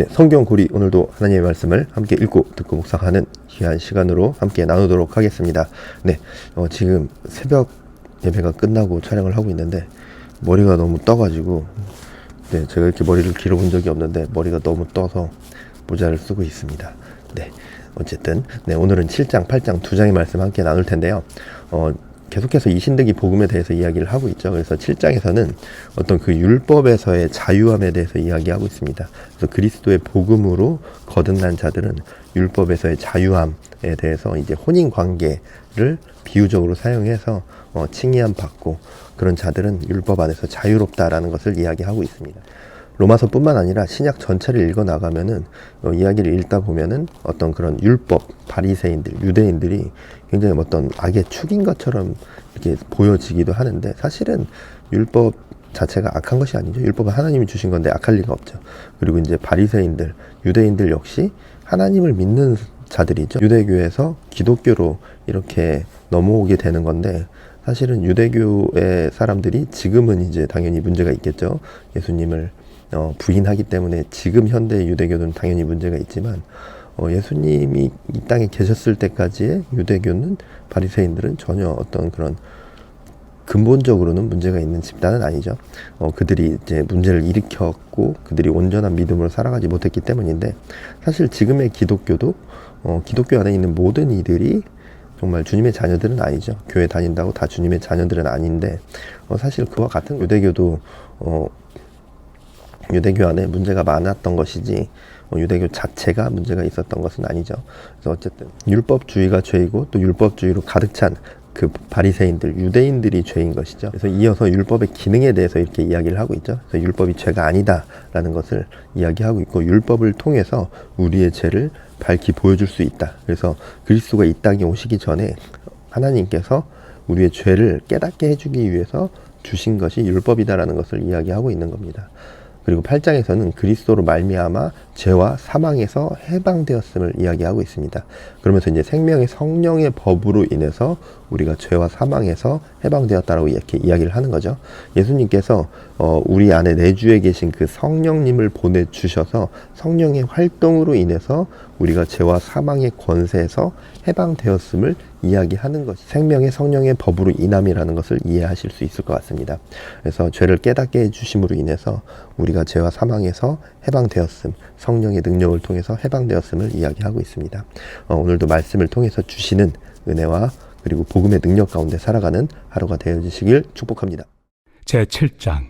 네, 성경 고리 오늘도 하나님의 말씀을 함께 읽고 듣고 묵상하는 귀한 시간으로 함께 나누도록 하겠습니다. 네, 어, 지금 새벽 예배가 끝나고 촬영을 하고 있는데 머리가 너무 떠가지고 네, 제가 이렇게 머리를 길어본 적이 없는데 머리가 너무 떠서 모자를 쓰고 있습니다. 네, 어쨌든 네, 오늘은 7장, 8장 두 장의 말씀 함께 나눌 텐데요. 어, 계속해서 이 신득이 복음에 대해서 이야기를 하고 있죠. 그래서 7장에서는 어떤 그 율법에서의 자유함에 대해서 이야기하고 있습니다. 그래서 그리스도의 복음으로 거듭난 자들은 율법에서의 자유함에 대해서 이제 혼인 관계를 비유적으로 사용해서 어, 칭의함 받고 그런 자들은 율법 안에서 자유롭다라는 것을 이야기하고 있습니다. 로마서뿐만 아니라 신약 전체를 읽어 나가면은 어, 이야기를 읽다 보면은 어떤 그런 율법 바리새인들 유대인들이 굉장히 어떤 악의 축인 것처럼 이렇게 보여지기도 하는데 사실은 율법 자체가 악한 것이 아니죠. 율법은 하나님이 주신 건데 악할 리가 없죠. 그리고 이제 바리새인들 유대인들 역시 하나님을 믿는 자들이죠. 유대교에서 기독교로 이렇게 넘어오게 되는 건데 사실은 유대교의 사람들이 지금은 이제 당연히 문제가 있겠죠. 예수님을 어, 부인하기 때문에 지금 현대 유대교는 당연히 문제가 있지만 어, 예수님이 이 땅에 계셨을 때까지의 유대교는 바리새인들은 전혀 어떤 그런 근본적으로는 문제가 있는 집단은 아니죠. 어, 그들이 이제 문제를 일으켰고 그들이 온전한 믿음으로 살아가지 못했기 때문인데 사실 지금의 기독교도 어, 기독교 안에 있는 모든 이들이 정말 주님의 자녀들은 아니죠. 교회 다닌다고 다 주님의 자녀들은 아닌데 어, 사실 그와 같은 유대교도 어, 유대교 안에 문제가 많았던 것이지 어, 유대교 자체가 문제가 있었던 것은 아니죠. 그래서 어쨌든 율법주의가 죄이고 또 율법주의로 가득 찬 그 바리새인들, 유대인들이 죄인 것이죠. 그래서 이어서 율법의 기능에 대해서 이렇게 이야기를 하고 있죠. 그래서 율법이 죄가 아니다라는 것을 이야기하고 있고 율법을 통해서 우리의 죄를 밝히 보여줄 수 있다. 그래서 그리스도가 이 땅에 오시기 전에 하나님께서 우리의 죄를 깨닫게 해주기 위해서 주신 것이 율법이다라는 것을 이야기하고 있는 겁니다. 그리고 8장에서는 그리스도로 말미암아 죄와 사망에서 해방되었음을 이야기하고 있습니다. 그러면서 이제 생명의 성령의 법으로 인해서 우리가 죄와 사망에서 해방되었다라고 이렇게 이야기를 하는 거죠. 예수님께서 어, 우리 안에 내주에 계신 그 성령님을 보내 주셔서 성령의 활동으로 인해서 우리가 죄와 사망의 권세에서 해방되었음을 이야기하는 것이 생명의 성령의 법으로 인함이라는 것을 이해하실 수 있을 것 같습니다. 그래서 죄를 깨닫게 해주심으로 인해서 우리가 죄와 사망에서 해방되었음, 성령의 능력을 통해서 해방되었음을 이야기하고 있습니다. 어, 오늘도 말씀을 통해서 주시는 은혜와 그리고 복음의 능력 가운데 살아가는 하루가 되어주시길 축복합니다. 제 7장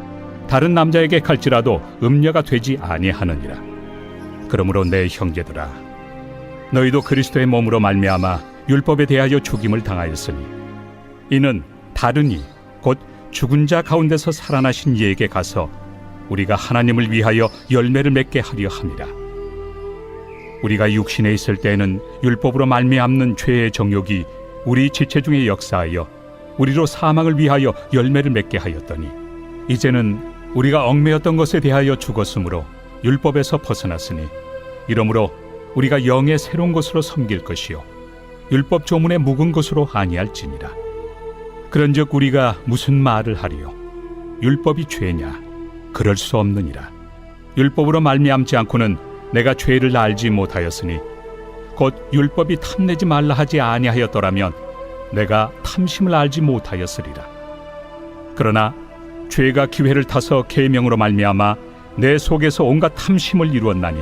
다른 남자에게 갈지라도 음녀가 되지 아니하느니라. 그러므로 내 형제들아 너희도 그리스도의 몸으로 말미암아 율법에 대하여 죽임을 당하였으니 이는 다른 이 곧 죽은 자 가운데서 살아나신 이에게 가서 우리가 하나님을 위하여 열매를 맺게 하려 함이라. 우리가 육신에 있을 때에는 율법으로 말미암는 죄의 정욕이 우리 지체 중에 역사하여 우리로 사망을 위하여 열매를 맺게 하였더니 이제는 우리가 얽매였던 것에 대하여 죽었으므로 율법에서 벗어났으니 이러므로 우리가 영의 새로운 것으로 섬길 것이요 율법 조문의 묵은 것으로 아니할지니라. 그런즉 우리가 무슨 말을 하리요? 율법이 죄냐? 그럴 수 없느니라. 율법으로 말미암지 않고는 내가 죄를 알지 못하였으니 곧 율법이 탐내지 말라 하지 아니하였더라면 내가 탐심을 알지 못하였으리라. 그러나 죄가 기회를 타서 계명으로 말미암아 내 속에서 온갖 탐심을 이루었나니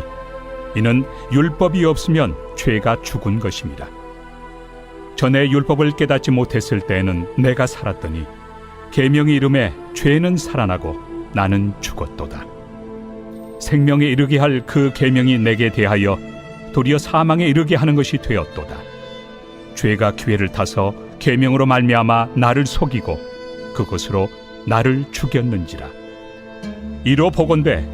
이는 율법이 없으면 죄가 죽은 것입니다. 전에 율법을 깨닫지 못했을 때에는 내가 살았더니 계명이 이름에 죄는 살아나고 나는 죽었도다. 생명에 이르게 할 그 계명이 내게 대하여 도리어 사망에 이르게 하는 것이 되었도다. 죄가 기회를 타서 계명으로 말미암아 나를 속이고 그것으로 나를 죽였는지라 이로 보건대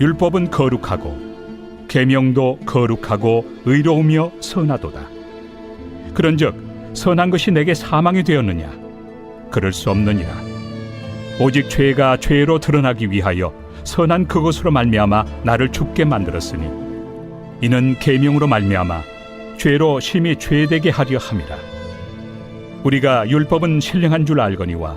율법은 거룩하고 계명도 거룩하고 의로우며 선하도다. 그런즉 선한 것이 내게 사망이 되었느냐? 그럴 수 없느니라. 오직 죄가 죄로 드러나기 위하여 선한 그것으로 말미암아 나를 죽게 만들었으니 이는 계명으로 말미암아 죄로 심히 죄되게 하려 함이라. 우리가 율법은 신령한 줄 알거니와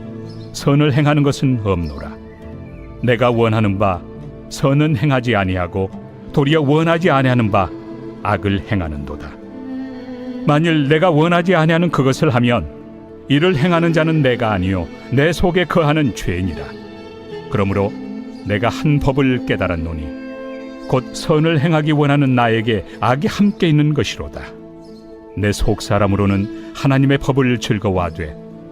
선을 행하는 것은 없노라. 내가 원하는 바 선은 행하지 아니하고 도리어 원하지 아니하는 바 악을 행하는도다. 만일 내가 원하지 아니하는 그것을 하면 이를 행하는 자는 내가 아니요 내 속에 거하는 죄니라. 그러므로 내가 한 법을 깨달았노니 곧 선을 행하기 원하는 나에게 악이 함께 있는 것이로다. 내 속 사람으로는 하나님의 법을 즐거워하되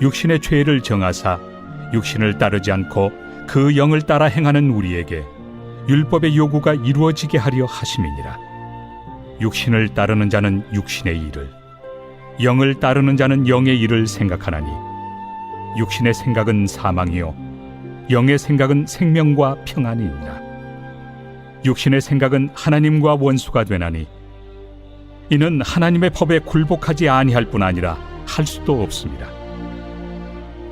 육신의 죄를 정하사 육신을 따르지 않고 그 영을 따라 행하는 우리에게 율법의 요구가 이루어지게 하려 하심이니라. 육신을 따르는 자는 육신의 일을, 영을 따르는 자는 영의 일을 생각하나니 육신의 생각은 사망이요 영의 생각은 생명과 평안이니라. 육신의 생각은 하나님과 원수가 되나니 이는 하나님의 법에 굴복하지 아니할 뿐 아니라 할 수도 없습니다.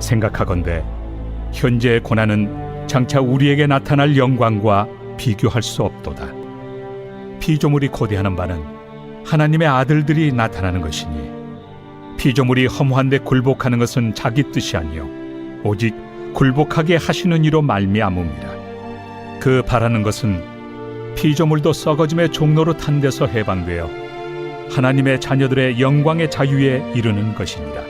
생각하건대 현재의 고난은 장차 우리에게 나타날 영광과 비교할 수 없도다. 피조물이 고대하는 바는 하나님의 아들들이 나타나는 것이니 피조물이 허무한데 굴복하는 것은 자기 뜻이 아니요 오직 굴복하게 하시는 이로 말미암음이라. 그 바라는 것은 피조물도 썩어짐의 종로로 탄 데서 해방되어 하나님의 자녀들의 영광의 자유에 이르는 것이니라.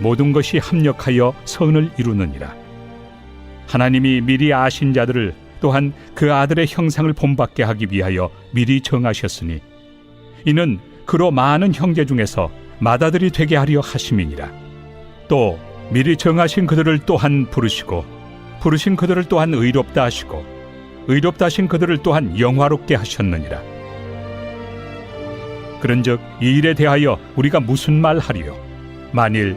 모든 것이 합력하여 선을 이루느니라. 하나님이 미리 아신 자들을 또한 그 아들의 형상을 본받게 하기 위하여 미리 정하셨으니 이는 그로 많은 형제 중에서 맏아들이 되게 하려 하심이니라. 또 미리 정하신 그들을 또한 부르시고 부르신 그들을 또한 의롭다 하시고 의롭다 하신 그들을 또한 영화롭게 하셨느니라. 그런즉 이 일에 대하여 우리가 무슨 말 하리요? 만일